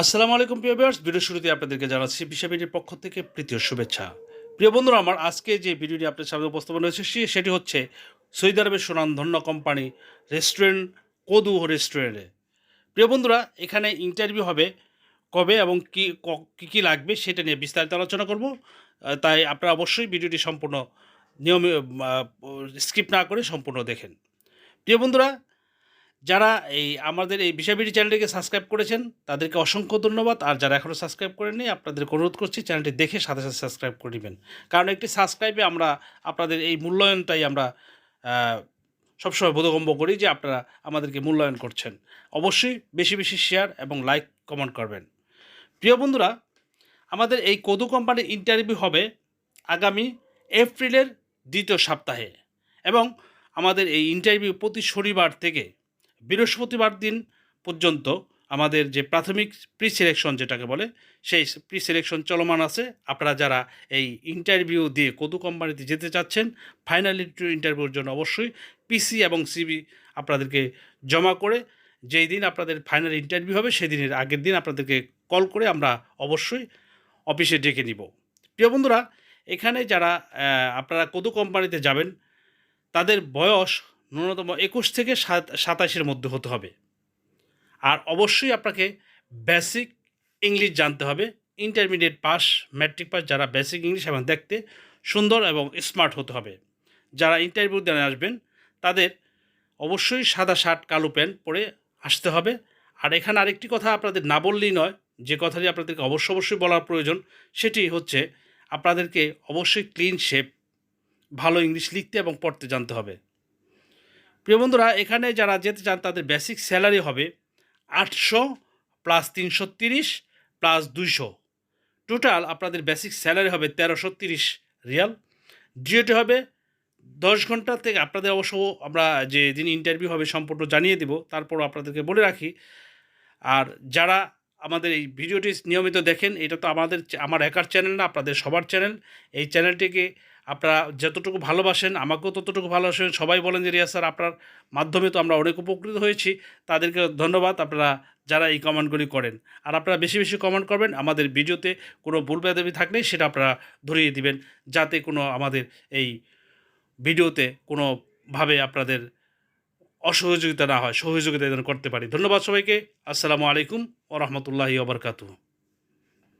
আসসালামু আলাইকুম, প্রিয় ভিউয়ার্স ভিডিও শুরুতে আপনাদেরকে জানাচ্ছি বিশ্ববিটির পক্ষ থেকে প্রীতীয় শুভেচ্ছা। প্রিয় বন্ধুরা, আমার আজকে যে ভিডিওটি আপনার সামনে উপস্থাপন হয়েছে সেটি হচ্ছে সৌদি আরবের সুনামধন্য কোম্পানি রেস্টুরেন্ট কদু রেস্টুরেন্টে প্রিয় বন্ধুরা, এখানে ইন্টারভিউ হবে কবে এবং কি ক- কী লাগবে সেটা নিয়ে বিস্তারিত আলোচনা করব। তাই আপনারা অবশ্যই ভিডিওটি সম্পূর্ণ নিয়মে স্কিপ না করে সম্পূর্ণ দেখেন। প্রিয় বন্ধুরা যারা এই আমাদের এই বিষয়বিডি চ্যানেলটিকে সাবস্ক্রাইব করেছেন, তাদেরকে অসংখ্য ধন্যবাদ। আর যারা এখনও সাবস্ক্রাইব করেননি আপনাদের অনুরোধ করছি চ্যানেলটি দেখে সাথে সাথে সাবস্ক্রাইব করে নেবেন। কারণ একটি সাবস্ক্রাইবে আমরা আপনাদের এই মূল্যায়নটাই আমরা সবসময় বোধগম্য করি যে আপনারা আমাদেরকে মূল্যায়ন করছেন। অবশ্যই বেশি বেশি শেয়ার এবং লাইক কমেন্ট করবেন। প্রিয় বন্ধুরা, আমাদের এই কদু কোম্পানির ইন্টারভিউ হবে আগামী এপ্রিলের দ্বিতীয় সপ্তাহে এবং আমাদের এই ইন্টারভিউ প্রতি শনিবার থেকে বৃহস্পতিবার দিন পর্যন্ত আমাদের যে প্রাথমিক প্রি সিলেকশন যেটাকে বলে, সেই প্রি সিলেকশন চলমান আছে। আপনারা যারা এই ইন্টারভিউ দিয়ে কদু কোম্পানিতে যেতে চাচ্ছেন ফাইনাল ইন্টারভিউর জন্য অবশ্যই পিসি এবং সিবি আপনাদেরকে জমা করে, যেই দিন আপনাদের ফাইনাল ইন্টারভিউ হবে, সেই দিনের আগের দিন আপনাদেরকে কল করে আমরা অবশ্যই অফিসে ডেকে নিব। প্রিয় বন্ধুরা, এখানে যারা আপনারা কদু কোম্পানিতে যাবেন, তাদের বয়স ন্যূনতম একুশ থেকে সাত, সাতাশের মধ্যে হতে হবে। আর অবশ্যই আপনাকে বেসিক ইংলিশ জানতে হবে। ইন্টারমিডিয়েট পাস ম্যাট্রিক পাস যারা বেসিক ইংলিশ এবং দেখতে সুন্দর এবং স্মার্ট হতে হবে। যারা ইন্টারভিউ দিয়ে আসবেন, তাদের অবশ্যই সাদা শার্ট, কালো প্যান্ট পরে আসতে হবে। আর এখানে আরেকটি কথা আপনাদের না বললেই নয়, যে কথাটি আপনাদেরকে অবশ্য অবশ্যই বলার প্রয়োজন, সেটি হচ্ছে আপনাদেরকে অবশ্যই ক্লিন শেপ ভালো ইংলিশ লিখতে এবং পড়তে জানতে হবে। প্রিয় বন্ধুরা, এখানে যারা যেতে চান, তাদের বেসিক স্যালারি হবে আটশো প্লাস তিনশো তিরিশ প্লাস দুইশো। টোটাল আপনাদের বেসিক স্যালারি হবে তেরোশো তিরিশ রিয়াল। ডিওটি হবে দশ ঘণ্টা থেকে আপনাদের অবশ্য আমরা যে দিন ইন্টারভিউ হবে সম্পূর্ণ জানিয়ে দেব তারপরও আপনাদেরকে বলে রাখি। আর যারা আমাদের এই ভিডিওটি নিয়মিত দেখেন, এটা তো আমাদের, আমার একার চ্যানেল না, আপনাদের সবার চ্যানেল এই চ্যানেলটিকে আপনারা যতটুকু ভালোবাসেন, আমাকেও ততটুকু ভালোবাসেন। সবাই বলেন যে, রিয়া স্যার, আপনার মাধ্যমে তো আমরা অনেক উপকৃত হয়েছি। তাদেরকে ধন্যবাদ। আপনারা যারা এই কমেন্টগুলি করেন। আর আপনারা বেশি বেশি কমেন্ট করবেন, আমাদের ভিডিওতে কোনো ভুল বেদাবি থাকলে সেটা আপনারা ধরিয়ে দিবেন, যাতে কোনো আমাদের এই ভিডিওতে কোনোভাবে আপনাদের অসহযোগিতা না হয়, সহযোগিতা যেন করতে পারি। ধন্যবাদ সবাইকে। আসসালামু আলাইকুম ও রহমতুল্লাহি ওবরকাতু